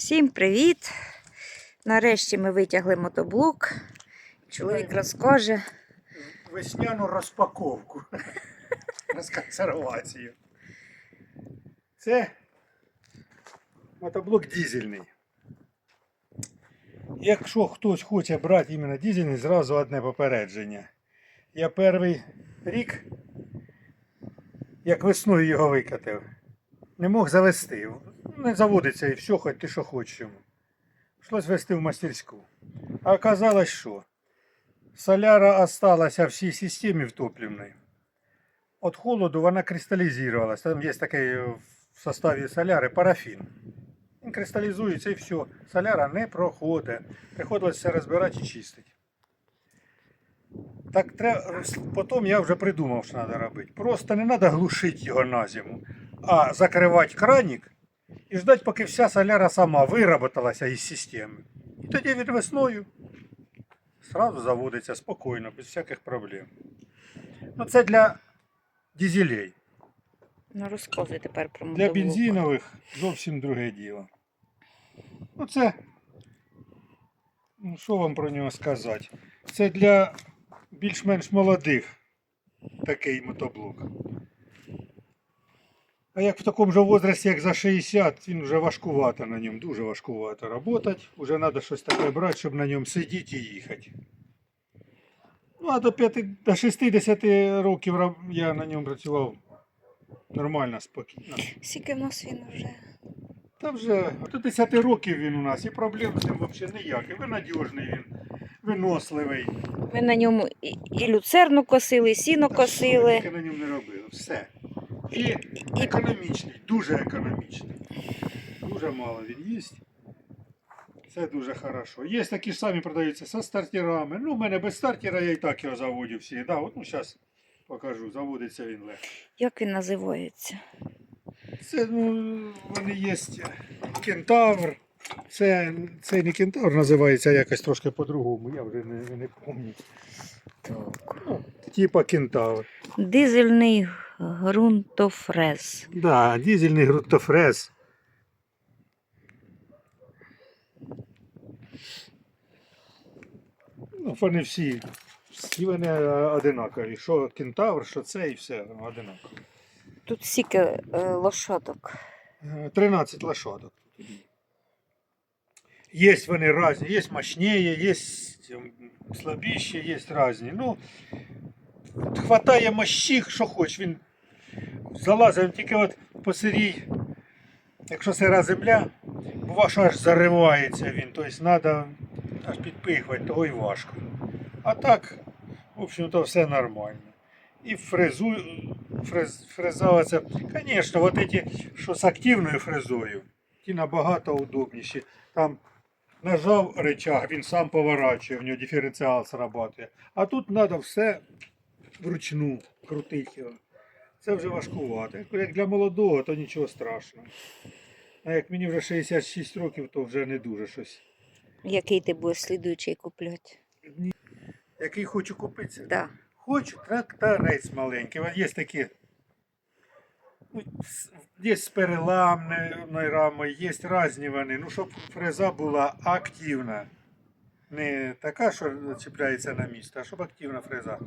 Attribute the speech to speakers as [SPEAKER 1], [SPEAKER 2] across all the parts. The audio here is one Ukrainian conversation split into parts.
[SPEAKER 1] Всім привіт! Нарешті ми витягли мотоблок. Чоловік розкаже.
[SPEAKER 2] весняну розпаковку. Розконсервацію. Це мотоблок дизельний. Якщо хтось хоче брати іменно дизельний, зразу одне попередження. Я перший рік, як весною його викатив, не мог завести. Не заводиться і все, хоч ти що хочеш йому. Прийшлось вести в мастерську. А оказалось, що соляра осталася в всій системі в топливной. От холоду вона кристалізувалась. Там є такий е, в составі соляри парафін. Він кристалізується і все. Соляра не проходить. Приходилось все розбирати і чистити. Так треба, потім я вже придумав, що треба робити. Просто не треба глушити його на зиму, а закривати кранік і ждати, поки вся соляра сама вироботалася із системи. І тоді від весною сразу заводиться спокійно, без всяких проблем. Ну, це для дизелей.
[SPEAKER 1] Ну, розказуй тепер про
[SPEAKER 2] Для бензинових зовсім друге діло. Ну, це. Ну, що вам про нього сказати? Це для більш-менш молодих такий мотоблок. А як в такому же возрасті, як за 60, він вже важкувато на ньому, дуже важкувато працювати. Уже треба щось таке брати, щоб на ньому сидіти і їхати. Ну, а до, 5, до 60 років я на ньому працював нормально, спокійно.
[SPEAKER 1] Скільки в нас він вже?
[SPEAKER 2] Та вже до 10 років він у нас і проблем з ним взагалі ніяких. Він надіжний, він виносливий.
[SPEAKER 1] Ми на ньому і, і люцерну косили, і сіно
[SPEAKER 2] Та що
[SPEAKER 1] косили.
[SPEAKER 2] тільки на ньому не робили. Все. І економічний, дуже економічний. Дуже мало він їсть. Це дуже хорошо. Є такі ж самі продаються зі стартерами. Ну, у мене без стартера я і так його заводю всі. Да, от, ну, зараз покажу, заводиться він легко.
[SPEAKER 1] Як він називається?
[SPEAKER 2] Це ну, вони є кентавр. Це, це не кентавр називається якось трошки по-другому, я вже не, не пам'ятаю. Ну, типа кентавр.
[SPEAKER 1] Дизельний ґрунтофрез.
[SPEAKER 2] Да, дизельний грунтофрез. Ну, вони всі, всі вони одинакові. Що кентавр, що це і все одинаково.
[SPEAKER 1] Тут стільки е, лошадок.
[SPEAKER 2] Е, 13 лошадок. Є вони різні, є мощніє, є слабіші, є різні. Ну, хватає мощі, що хоч. Він залазить він тільки от по якщо сира земля, бува, що аж заривається він. Тобто треба аж підпихувати, того і важко. А так, в общем-то, все нормально. І фрезу, фрез, фреза звісно, вот эти, що з активною фрезою, ті набагато удобніші. Там нажав рычаг, він сам поворачує, в нього диференціал срабатує. А тут треба все вручну крутити його. Це вже важкувато. Як для молодого, то нічого страшного. А як мені вже 66 років, то вже не дуже щось.
[SPEAKER 1] Який ти будеш слідуючий купляти?
[SPEAKER 2] Який хочу купитися.
[SPEAKER 1] Да.
[SPEAKER 2] Хочу тракторець маленький. От Є такі. ну, Є з переламною рамою, є різні вони. Ну, щоб фреза була активна. Не така, що чіпляється на місце, а щоб активна фреза.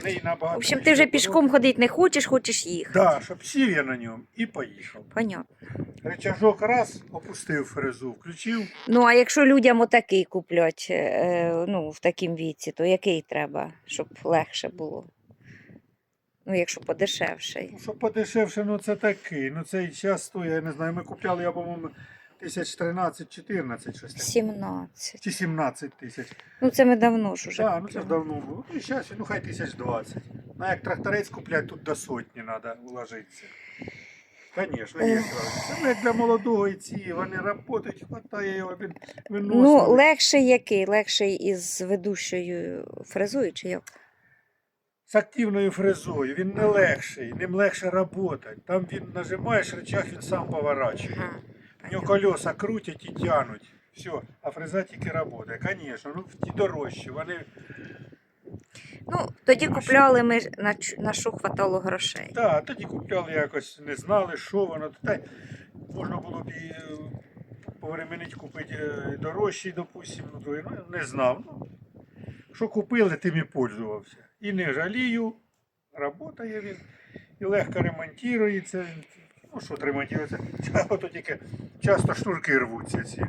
[SPEAKER 2] В неї
[SPEAKER 1] В общем, ти вже пішком ходити не хочеш, хочеш їхати.
[SPEAKER 2] Так, да, щоб сів я на ньому і поїхав.
[SPEAKER 1] Понятно.
[SPEAKER 2] Рычажок раз, опустив фрезу, включив.
[SPEAKER 1] Ну, а якщо людям отакий куплять, е, ну, в такому віці, то який треба, щоб легше було? Ну, якщо подешевший.
[SPEAKER 2] Ну, щоб подешевше, ну це такий. Ну цей час стоїть, я не знаю. Ми купляли, я, по-моєму, тисяч 13-14 щось таке.
[SPEAKER 1] 17.
[SPEAKER 2] Чи 17 тисяч.
[SPEAKER 1] Ну, це ми давно ж уже.
[SPEAKER 2] Так, ну це ж давно було. Ну і зараз, ну хай тисяч 20. Ну як тракторець купляти, тут до сотні треба вложитися. Звісно, є. Ну, як для молодого і ці, вони працюють, хватає його, він виносить.
[SPEAKER 1] Ну, легший який? Легший із ведущою фрезою чи як?
[SPEAKER 2] з активною фрезою, він не легший, ним легше працювати. Там він нажимаєш рычаг, він сам поворачує. У нього колеса крутять і тянуть. Все, а фреза тільки працює. Звісно, ну ті дорожчі, вони
[SPEAKER 1] Ну, тоді купляли ми на, на що хватало грошей.
[SPEAKER 2] Так, тоді купляли якось, не знали, що воно. Та можна було б і е, повременить купити е, дорожчий, допустим, ну, другий, ну, не знав. Ну, що купили, тим і пользувався. І не жалію, працює він, і легко ремонтується. Ну, що ремонтується? Ото тільки часто штурки рвуться ці.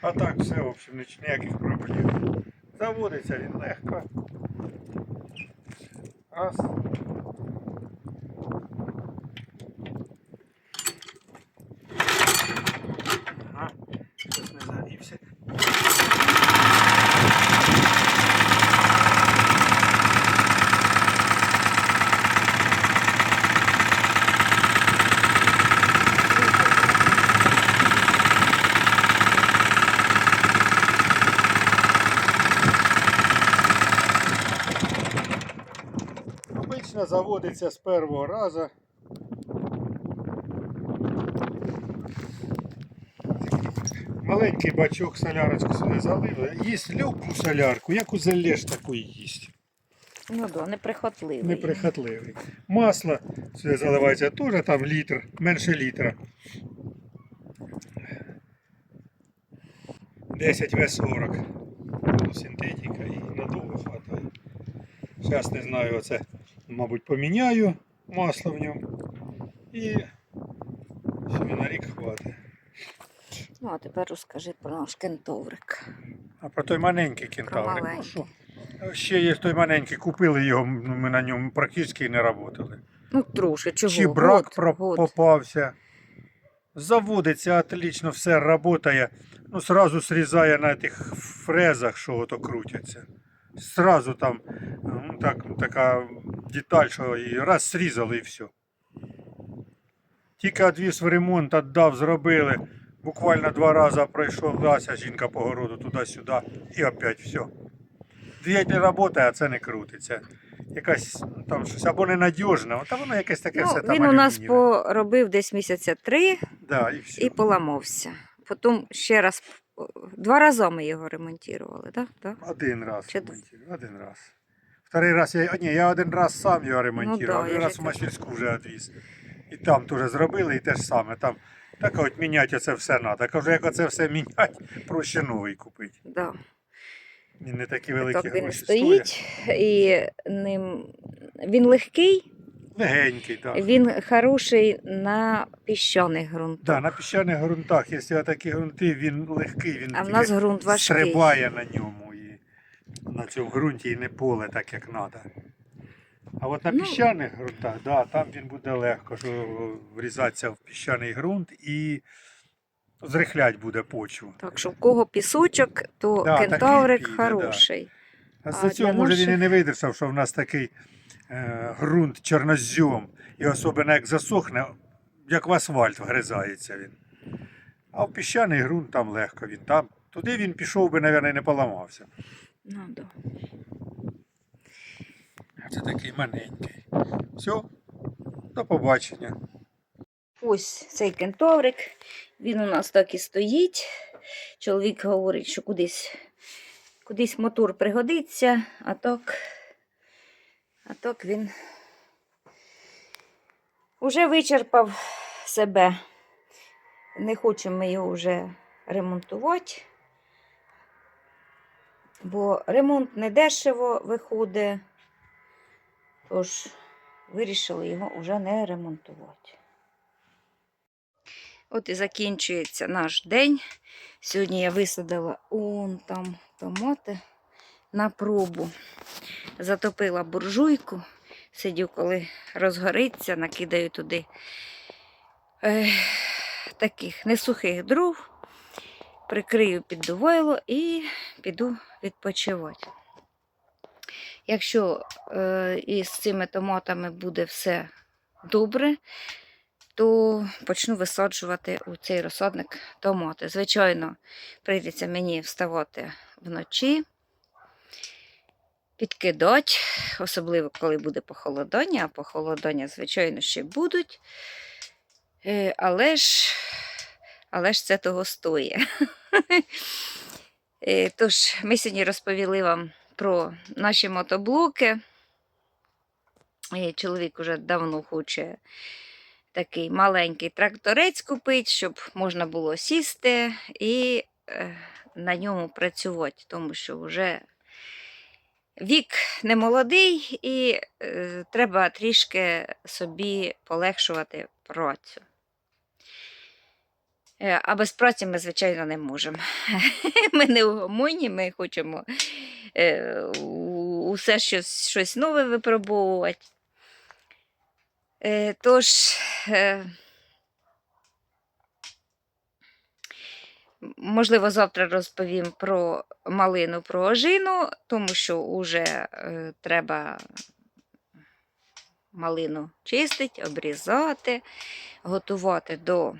[SPEAKER 2] А так все, в общем, ніяких проблем. Заводиться він легко. Раз. Ага, щось не завівся. Обично заводиться з першого разу. Маленький бачок солярочку сюди залив. Їсть любу солярку, яку залєш, таку і їсть.
[SPEAKER 1] Ну да, неприхотливий.
[SPEAKER 2] Неприхотливий. Масло сюди заливається теж там літр, менше літра. 10 В40. Синтетика і надовго хватає. Зараз не знаю, оце, мабуть, поміняю масло в ньому. І собі на рік хватить.
[SPEAKER 1] Ну, а тепер розкажи про наш кентоврик.
[SPEAKER 2] А про той маленький кентаврик. Ну, що? Ще є той маленький, купили його, ну, ми на ньому практично не працювали.
[SPEAKER 1] Ну, трошки, чого?
[SPEAKER 2] Чи брак
[SPEAKER 1] Год,
[SPEAKER 2] про-
[SPEAKER 1] год.
[SPEAKER 2] попався. Заводиться отлично, все працює. Ну, сразу срізає на тих фрезах, що ото крутяться. Сразу там ну, так, така деталь, що і раз срізали і все. Тільки відвіз в ремонт, віддав, зробили. Буквально два рази пройшлася жінка по городу туди-сюди і опять все. Двигатель працює, а це не крутиться. Якась там щось або ненадіжне, та воно якесь таке
[SPEAKER 1] Ну,
[SPEAKER 2] все там.
[SPEAKER 1] він у нас поробив десь місяця три
[SPEAKER 2] Да, і все.
[SPEAKER 1] і поламався. Потім ще раз, два рази ми його ремонтували, так? Да?
[SPEAKER 2] Один раз
[SPEAKER 1] Чи-
[SPEAKER 2] ремонтував, один раз. Второй раз я, ні, я один раз сам його ремонтував,
[SPEAKER 1] Ну да,
[SPEAKER 2] один раз в мастерську вже відвіз. І там теж зробили, і те ж саме. Там так от міняти оце все треба. Кажу, як оце все міняти, проще новий купити.
[SPEAKER 1] Да.
[SPEAKER 2] І не такі великі
[SPEAKER 1] Так він
[SPEAKER 2] гроші
[SPEAKER 1] стоїть і ним він легкий,
[SPEAKER 2] Легенький, так.
[SPEAKER 1] він хороший на піщаних ґрунтах.
[SPEAKER 2] Да, на піщаних ґрунтах, якщо такі ґрунти, він легкий, він
[SPEAKER 1] А в нас ґрунт важкий.
[SPEAKER 2] стрибає на ньому і на цьому ґрунті і не поле так, як треба. А от на
[SPEAKER 1] Ну.
[SPEAKER 2] піщаних ґрунтах, да, там він буде легко що врізатися в піщаний ґрунт і зрихлять буде почву.
[SPEAKER 1] Так що в кого пісочок, то
[SPEAKER 2] Да,
[SPEAKER 1] кентаврик
[SPEAKER 2] піде, да.
[SPEAKER 1] хороший.
[SPEAKER 2] А
[SPEAKER 1] А
[SPEAKER 2] за цього, може, він і не видержав, що в нас такий е, ґрунт чорнозьом, і особливо як засохне, як в асфальт вгризається він. А в піщаний ґрунт там легко він там. Туди він пішов би, мабуть, не поламався.
[SPEAKER 1] Ну, да.
[SPEAKER 2] Це такий маленький. Все, до побачення.
[SPEAKER 1] Ось цей кентаврик, він у нас так і стоїть. Чоловік говорить, що кудись, кудись мотор пригодиться, а так, а так він уже вичерпав себе. Не хочемо його вже ремонтувати, бо ремонт не дешево виходить, тож вирішили його вже не ремонтувати. От і закінчується наш день. Сьогодні я висадила он там томати на пробу. Затопила буржуйку. Сидю, коли розгориться, накидаю туди е, таких несухих дров, прикрию під довойло і піду відпочивати. Якщо е, із цими томатами буде все добре, то почну висаджувати у цей розсадник томати. Звичайно, прийдеться мені вставати вночі, підкидати, особливо коли буде похолодання, а похолодання, звичайно, ще будуть. Е, Але ж, але ж це того стоїть. Е, Тож, ми сьогодні розповіли вам про наші мотоблоки. Е, Чоловік уже давно хоче такий маленький тракторець купити, щоб можна було сісти і на ньому працювати, тому що вже вік не молодий і е, треба трішки собі полегшувати працю. Е, А без праці ми, звичайно, не можемо. Ми не угомонні, ми хочемо е, усе щось, щось нове випробовувати. Е, Тож, е, можливо, завтра розповім про малину, про ожину, тому що вже е, треба малину чистити, обрізати, готувати до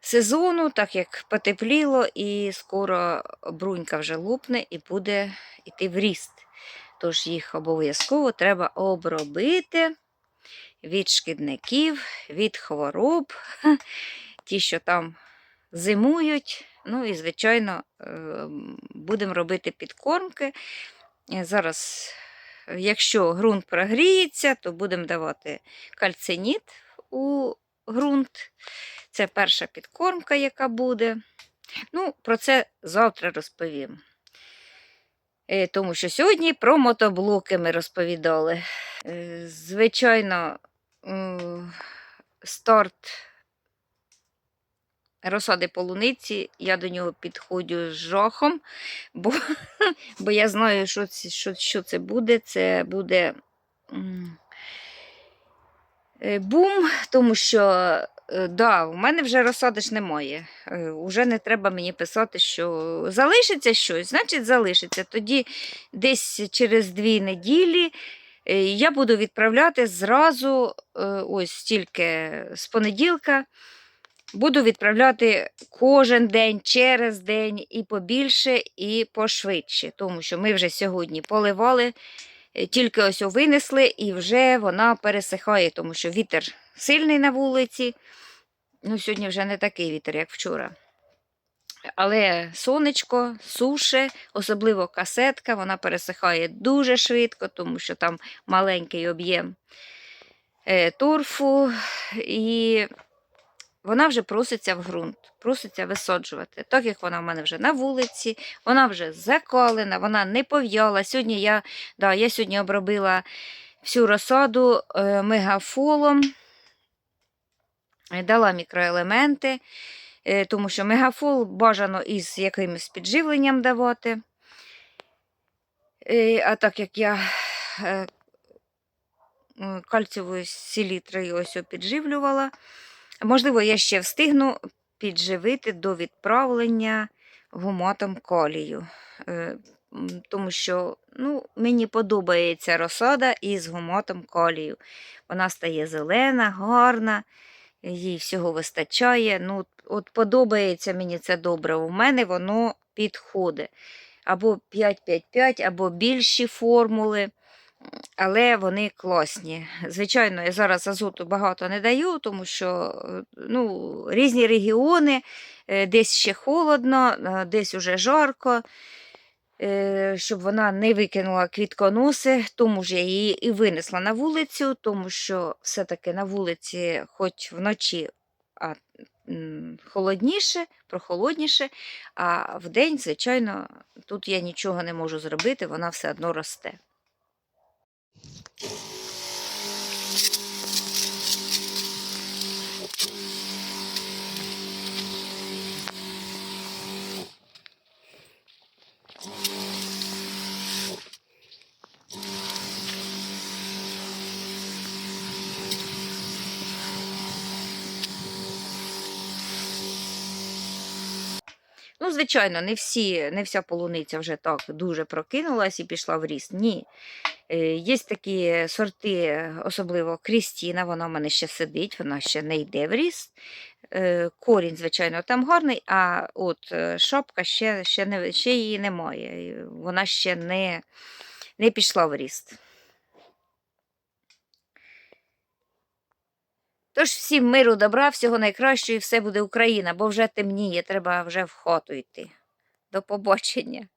[SPEAKER 1] сезону, так як потепліло, і скоро брунька вже лупне і буде йти в ріст. Тож їх обов'язково треба обробити від шкідників, від хвороб, ті, що там зимують. Ну і, звичайно, е, будемо робити підкормки. Е, Зараз, якщо ґрунт прогріється, то будемо давати кальциніт у ґрунт. Це перша підкормка, яка буде. Ну, про це завтра розповім. Е, Тому що сьогодні про мотоблоки ми розповідали. Звичайно, старт розсади полуниці, я до нього підходжу з жахом, бо, бо я знаю, що це, що, що це буде. Це буде е, бум, тому що е, да, у мене вже розсади ж немає. Е, Уже не треба мені писати, що залишиться щось, значить залишиться. Тоді десь через дві неділі я буду відправляти зразу, ось тільки з понеділка. Буду відправляти кожен день, через день і побільше, і пошвидше. Тому що ми вже сьогодні поливали, е, тільки ось винесли, і вже вона пересихає, тому що вітер сильний на вулиці. Ну, сьогодні вже не такий вітер, як вчора. Але сонечко, суше, особливо касетка, вона пересихає дуже швидко, тому що там маленький об'єм е, торфу, і вона вже проситься в ґрунт, проситься висаджувати. Так як вона в мене вже на вулиці, вона вже закалена, вона не пов'яла. Сьогодні я, да, я сьогодні обробила всю розсаду е, мегафолом, е, дала мікроелементи, е, тому що мегафол бажано із якимось підживленням давати. Е, А так як я е, м, кальцієвою селітрою ось підживлювала, можливо, я ще встигну підживити до відправлення гуматом калію. Е, Тому що ну, мені подобається розсада із гуматом калію. Вона стає зелена, гарна, їй всього вистачає. Ну, от подобається мені це добре. У мене воно підходить. Або 5-5-5, або більші формули. Але вони класні. Звичайно, я зараз азоту багато не даю, тому що е, ну, різні регіони, е, десь ще холодно, е, десь уже жарко. Щоб вона не викинула квітконоси, тому ж я її і винесла на вулицю, тому що все-таки на вулиці, хоч вночі а, холодніше, прохолодніше, а вдень, звичайно, тут я нічого не можу зробити, вона все одно росте. Ну, звичайно, не всі, не вся полуниця вже так дуже прокинулась і пішла в ріст. Ні. Е, Є такі сорти, особливо Крістіна, вона в мене ще сидить, вона ще не йде в ріст. Е, Корінь, звичайно, там гарний, а от е, шапка ще, ще, не, ще її немає. Вона ще не, не пішла в ріст. Тож всім миру, добра, всього найкращого і все буде Україна, бо вже темніє, треба вже в хату йти. До побачення.